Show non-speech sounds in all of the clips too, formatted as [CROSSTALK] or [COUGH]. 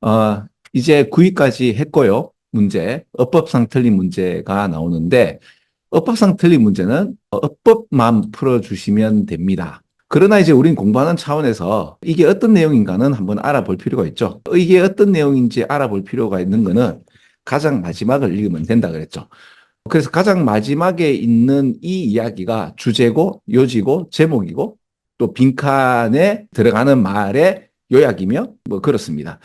어, 이제 9위까지 했고요. 문제. 어법상 틀린 문제가 나오는데, 어법상 틀린 문제는 어법만 풀어주시면 됩니다. 그러나 이제 우린 공부하는 차원에서 이게 어떤 내용인가는 한번 알아볼 필요가 있죠. 이게 어떤 내용인지 알아볼 필요가 있는 거는 가장 마지막을 읽으면 된다 그랬죠. 그래서 가장 마지막에 있는 이 이야기가 주제고, 요지고, 제목이고, 또 빈칸에 들어가는 말의 요약이며, 뭐 그렇습니다.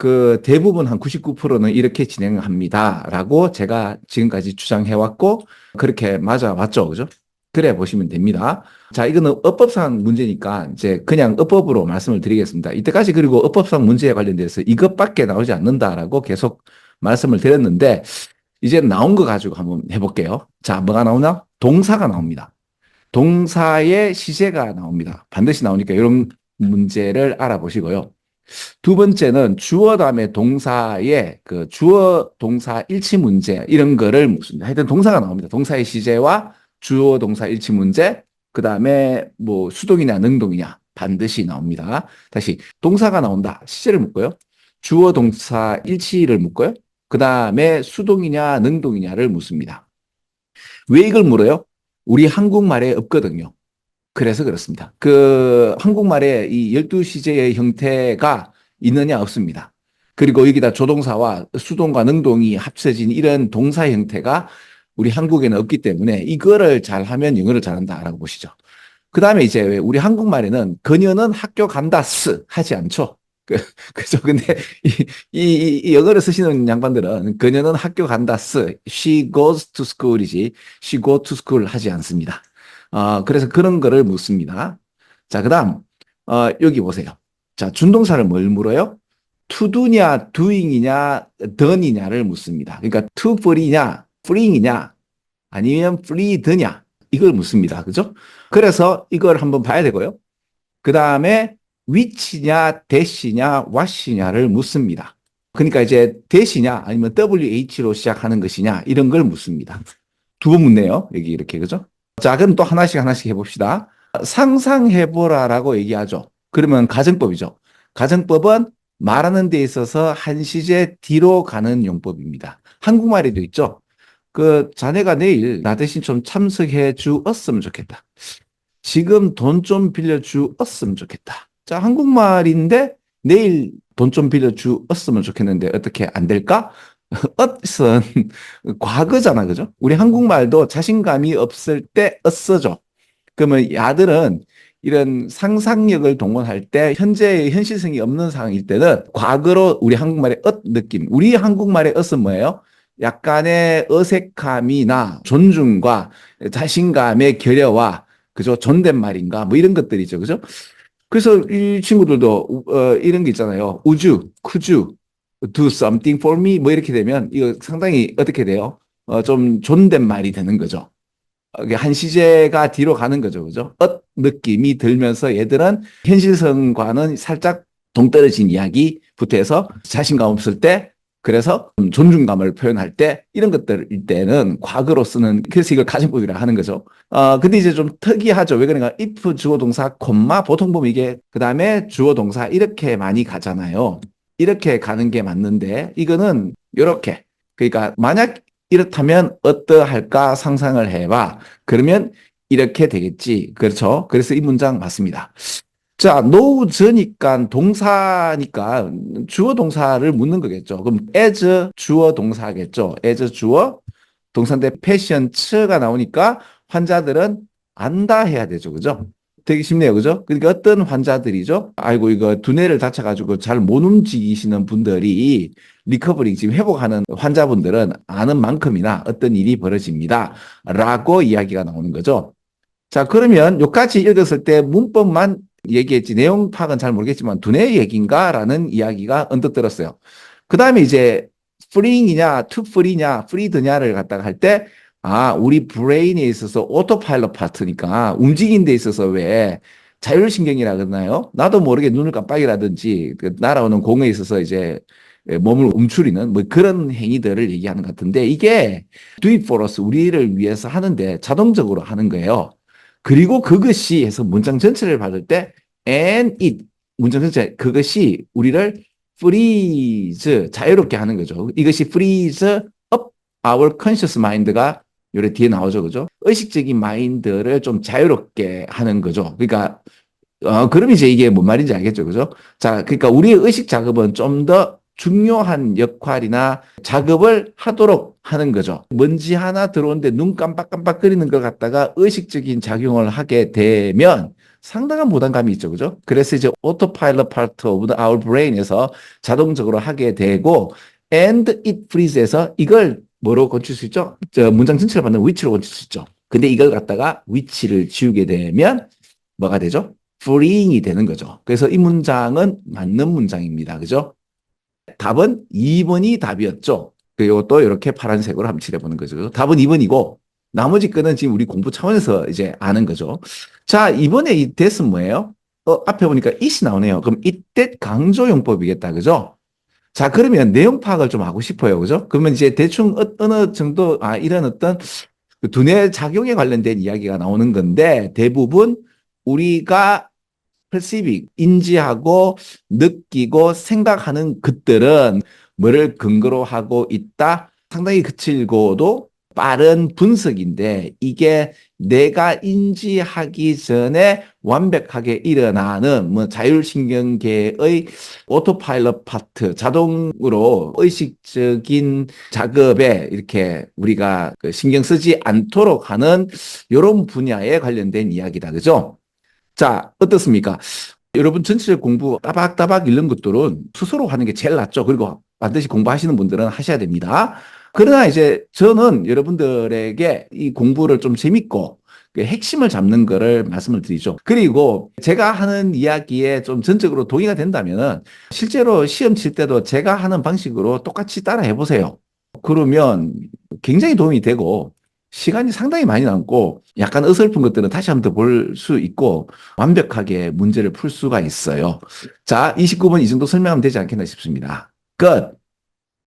그 대부분 한 99%는 이렇게 진행합니다라고 제가 지금까지 주장해 왔고 그렇게 맞아 왔죠, 그죠? 그래 보시면 됩니다. 자, 이거는 어법상 문제니까 이제 그냥 어법으로 말씀을 드리겠습니다. 이때까지 그리고 어법상 문제에 관련돼서 이것밖에 나오지 않는다라고 계속 말씀을 드렸는데 이제 나온 거 가지고 한번 해볼게요. 자, 뭐가 나오나? 동사가 나옵니다. 동사의 시제가 나옵니다. 반드시 나오니까 이런 문제를 알아보시고요. 두 번째는 주어 다음에 동사의 그 주어 동사 일치 문제 이런 거를 묻습니다. 하여튼 동사가 나옵니다. 동사의 시제와 주어 동사 일치 문제 그 다음에 뭐 수동이냐 능동이냐 반드시 나옵니다. 다시 동사가 나온다. 시제를 묻고요. 주어 동사 일치를 묻고요. 그 다음에 수동이냐 능동이냐를 묻습니다. 왜 이걸 물어요? 우리 한국말에 없거든요. 그래서 그렇습니다. 그 한국말에 이 12시제의 형태가 있느냐 없습니다. 그리고 여기다 조동사와 수동과 능동이 합쳐진 이런 동사 형태가 우리 한국에는 없기 때문에 이거를 잘하면 영어를 잘한다라고 보시죠. 그 다음에 이제 우리 한국말에는 그녀는 학교 간다 스 하지 않죠. 그, [LAUGHS] 그죠. 근데 이, 이, 이 영어를 쓰시는 양반들은 그녀는 학교 간다 스 she goes to school이지 she go to school 하지 않습니다. 어, 그래서 그런 거를 묻습니다. 자, 그 다음, 어, 여기 보세요. 자, 준동사를 뭘 물어요? to do냐, doing이냐, done이냐를 묻습니다. 그러니까 to free냐, freeing이냐, 아니면 freed냐, 이걸 묻습니다. 그죠? 그래서 이걸 한번 봐야 되고요. 그 다음에 which냐, that이냐, what이냐를 묻습니다. 그러니까 이제 that이냐, 아니면 wh로 시작하는 것이냐, 이런 걸 묻습니다. 두 번 묻네요. 여기 이렇게, 그죠? 자, 그럼 또 하나씩 하나씩 해봅시다. 상상해보라라고 얘기하죠. 그러면 가정법이죠. 가정법은 말하는 데 있어서 한 시제 뒤로 가는 용법입니다. 한국말에도 있죠. 그 자네가 내일 나 대신 좀 참석해 주었으면 좋겠다. 지금 돈 좀 빌려 주었으면 좋겠다. 자, 한국말인데 내일 돈 좀 빌려 주었으면 좋겠는데 어떻게 안 될까? [LAUGHS] 엇은 과거잖아, 그죠? 우리 한국말도 자신감이 없을 때 엇서죠. 그러면 야들은 이런 상상력을 동원할 때 현재의 현실성이 없는 상황일 때는 과거로 우리 한국말의 엇 느낌, 우리 한국말의 엇은 뭐예요? 약간의 어색함이나 존중과 자신감의 결여와 그죠? 존댓말인가? 뭐 이런 것들이죠. 그죠? 그래서 이 친구들도 어, 이런 게 있잖아요. 우주, 쿠주, do something for me 뭐 이렇게 되면 이거 상당히 어떻게 돼요? 어, 좀 존댓말이 되는 거죠. 한 시제가 뒤로 가는 거죠. 그죠? 엇 느낌이 들면서 얘들은 현실성과는 살짝 동떨어진 이야기부터 해서 자신감 없을 때 그래서 존중감을 표현할 때 이런 것들일 때는 과거로 쓰는 그래서 이걸 가정법이라 하는 거죠. 어 근데 이제 좀 특이하죠. 왜 그런가? if 주어 동사 콤마 보통 보면 이게 그다음에 주어 동사 이렇게 많이 가잖아요. 이렇게 가는 게 맞는데 이거는 이렇게 그러니까 만약 이렇다면 어떠할까 상상을 해봐. 그러면 이렇게 되겠지. 그렇죠? 그래서 이 문장 맞습니다. 자, 노우즈니까 동사니까 주어 동사를 묻는 거겠죠. 그럼 as 주어 동사겠죠. as 주어 동사인데 패션 츠가 나오니까 환자들은 안다 해야 되죠. 그죠? 되게 쉽네요. 그죠? 그러니까 어떤 환자들이죠? 아이고, 이거 두뇌를 다쳐가지고 잘 못 움직이시는 분들이 리커버링, 지금 회복하는 환자분들은 아는 만큼이나 어떤 일이 벌어집니다. 라고 이야기가 나오는 거죠. 자, 그러면 여기까지 읽었을 때 문법만 얘기했지, 내용 파악은 잘 모르겠지만 두뇌 얘기인가? 라는 이야기가 언뜻 들었어요. 그 다음에 이제 프링이냐, 투프리냐, 프리드냐를 갖다가 할 때, 아, 우리 브레인에 있어서 오토파일럿 파트니까 움직인 데 있어서 왜 자율신경이라 그러나요? 나도 모르게 눈을 깜빡이라든지 그 날아오는 공에 있어서 이제 몸을 움츠리는 뭐 그런 행위들을 얘기하는 것 같은데 이게 do it for us 우리를 위해서 하는데 자동적으로 하는 거예요. 그리고 그것이 해서 문장 전체를 받을 때 and it 문장 전체 그것이 우리를 freeze 자유롭게 하는 거죠. 이것이 freeze up our conscious mind가 요래 뒤에 나오죠. 그죠? 의식적인 마인드를 좀 자유롭게 하는 거죠. 그러니까 어, 그럼 이제 이게 뭔 말인지 알겠죠. 그죠? 자, 그러니까 우리의 의식 작업은 좀 더 중요한 역할이나 작업을 하도록 하는 거죠. 먼지 하나 들어오는데 눈 깜빡깜빡거리는 것 같다가 의식적인 작용을 하게 되면 상당한 부담감이 있죠. 그죠? 그래서 이제 autopilot part of our brain에서 자동적으로 하게 되고 and it freez에서 이걸 뭐로 고칠 수 있죠? 저 문장 전체를 받는 위치로 고칠 수 있죠. 근데 이걸 갖다가 위치를 지우게 되면 뭐가 되죠? freeing이 되는 거죠. 그래서 이 문장은 맞는 문장입니다. 그죠? 답은 2번이 답이었죠. 또 이렇게 파란색으로 한번 칠해 보는 거죠. 답은 2번이고 나머지 거는 지금 우리 공부 차원에서 이제 아는 거죠. 자, 이번에 이 that은 뭐예요? 어, 앞에 보니까 it이 나오네요. 그럼 it that 강조 용법이겠다. 그죠? 자, 그러면 내용 파악을 좀 하고 싶어요. 그죠? 그러면 이제 대충 어- 어느 정도, 아, 이런 어떤 그 두뇌 작용에 관련된 이야기가 나오는 건데 대부분 우리가 perceiving, 인지하고 느끼고 생각하는 것들은 뭐를 근거로 하고 있다? 상당히 그칠고도 빠른 분석인데 이게 내가 인지하기 전에 완벽하게 일어나는 뭐 자율신경계의 오토파일럿 파트 자동으로 의식적인 작업에 이렇게 우리가 그 신경 쓰지 않도록 하는 이런 분야에 관련된 이야기다 그죠? 자 어떻습니까? 여러분 전체적 공부 따박따박 읽는 것들은 스스로 하는 게 제일 낫죠. 그리고 반드시 공부하시는 분들은 하셔야 됩니다. 그러나 이제 저는 여러분들에게 이 공부를 좀 재밌고 그 핵심을 잡는 거를 말씀을 드리죠. 그리고 제가 하는 이야기에 좀 전적으로 동의가 된다면은 실제로 시험 칠 때도 제가 하는 방식으로 똑같이 따라 해보세요. 그러면 굉장히 도움이 되고 시간이 상당히 많이 남고 약간 어설픈 것들은 다시 한번 더 볼 수 있고 완벽하게 문제를 풀 수가 있어요. 자, 29번 이 정도 설명하면 되지 않겠나 싶습니다. 끝.